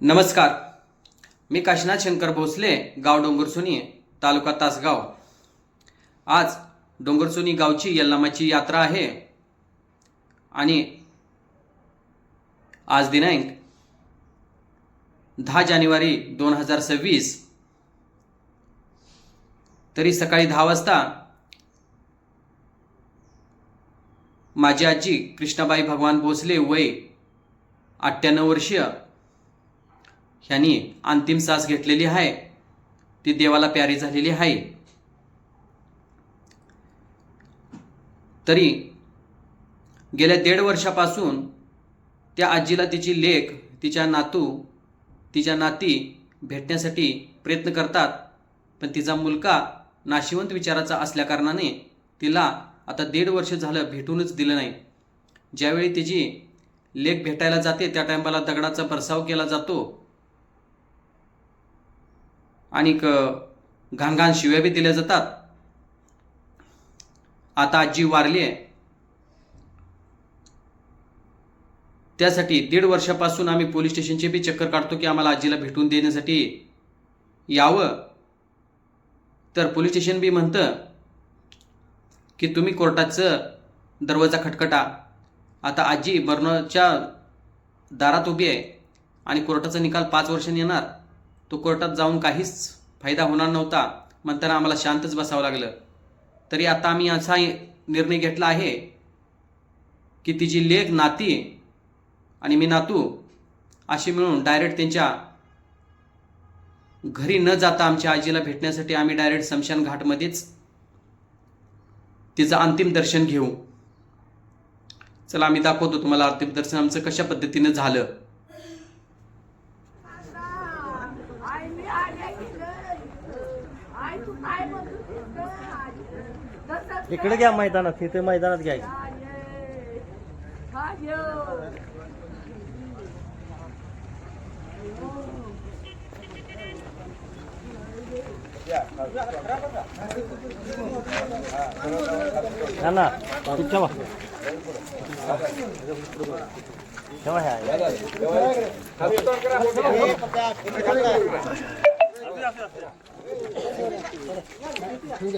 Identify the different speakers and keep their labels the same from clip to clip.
Speaker 1: नमस्कार. मी काशीनाथ शंकर भोसले गाव डोंगरसुनी तालुका तासगाव. आज डोंगरसुनी गावची यल्लामाची यात्रा आहे. आणि आज दिनांक दहा जानेवारी दोन हजार सव्वीस. तरी सकाळी दहा वाजता माझी आजी कृष्णाबाई भगवान भोसले वय अठ्ठ्याण्णव वर्षीय ह्यांनी अंतिम सास घेतलेली आहे. ती देवाला प्यारी झालेली आहे. तरी गेल्या दीड वर्षापासून त्या आजीला तिची लेख तिच्या नातू तिच्या नाती भेटण्यासाठी प्रयत्न करतात. पण तिचा मुलगा नाशिवंत विचाराचा असल्याकारणाने तिला आता दीड वर्ष झालं भेटूनच दिलं नाही. ज्यावेळी तिची लेख भेटायला जाते त्या टायमाला दगडाचा बरसाव केला जातो. आणि क- घाण घाण शिव्या बी दिल्या जातात. आता आजी वारली आहे. त्यासाठी दीड वर्षापासून आम्ही पोलीस स्टेशनचे बी चक्कर काढतो की आम्हाला आजीला भेटून देण्यासाठी यावं. तर पोलीस स्टेशन बी म्हणतं की तुम्ही कोर्टाचं दरवाजा खटखटा. आता आजी मरणाच्या दारात उभी आहे आणि कोर्टाचा निकाल पाच वर्षांनी येणार. तो कोर्टात जाऊन काहीच फायदा होणार नव्हता. म्हणताना आम्हाला शांतच बसावं लागलं. तरी आता आम्ही असा निर्णय घेतला आहे की तिची लेख नाती आणि मी नातू अशी मिळून डायरेक्ट त्यांच्या घरी न जाता आमच्या आजीला भेटण्यासाठी आम्ही डायरेक्ट समशान घाटमध्येच तिचं अंतिम दर्शन घेऊ. चला आम्ही दाखवतो तुम्हाला अंतिम दर्शन आमचं कशा पद्धतीनं झालं
Speaker 2: आई मी आल्या की गं. आई तू काय म्हणत होतीस गं? आई. तसंच
Speaker 3: इकडे घ्या मैदानात तिथे मैदानात घ्यायचं. ना ना ठेवा. ठेवा ह्या ठेवा. ती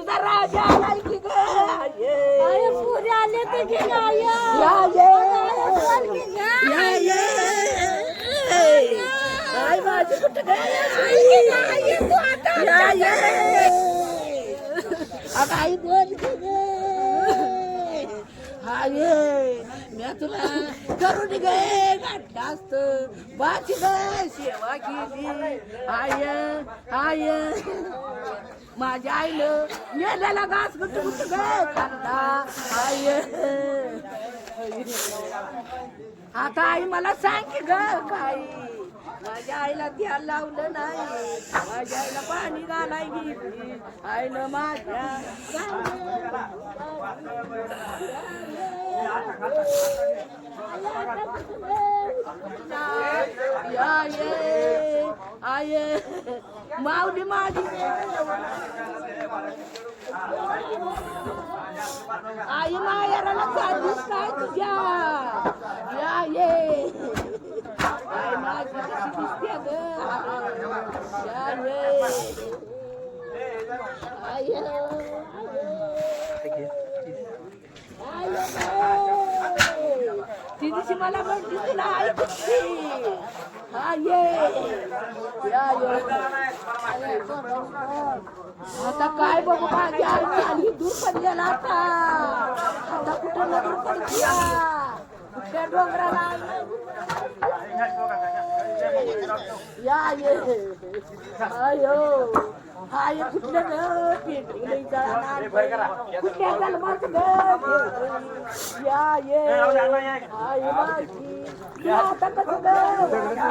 Speaker 2: तुझा राजा आलाय की ग आये. या ये. या ये. आई माझी कुठे गे? या ये. अगं आई बोल की ग. हाये मी तुला करून गे गाठलास्त बाची ग सेवा केली. आय आय. माझ्या आईनं नेलेला घास गुट गुट आय. आता आई मला सांग की ग काय? माझ्या आईला ध्यान लावलं नाही. माझ्या आईला पाणी घालाय गेली आईनं माझ्या या आये माऊली माझी. आई मायाराला चाललीस काय तुझ्या? या ये. आई मला म्हणते तुला ऐकते आता काय बघू माझी आई आली दूर पडलेला आता. आता कुठं नजर पडती कुठल्या डोंगराला या ये आयो हाय कुठलं ग कुठल्या ग या ये हाय आता कसं ग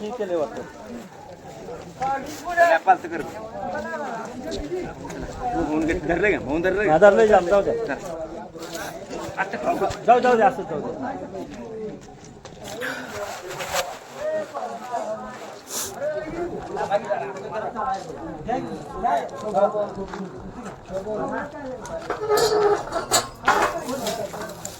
Speaker 3: हे केले वाटतं. हा, धरलंय जाम, जाऊ द्या. जाऊ जाऊ द्या असं जाऊ द्या.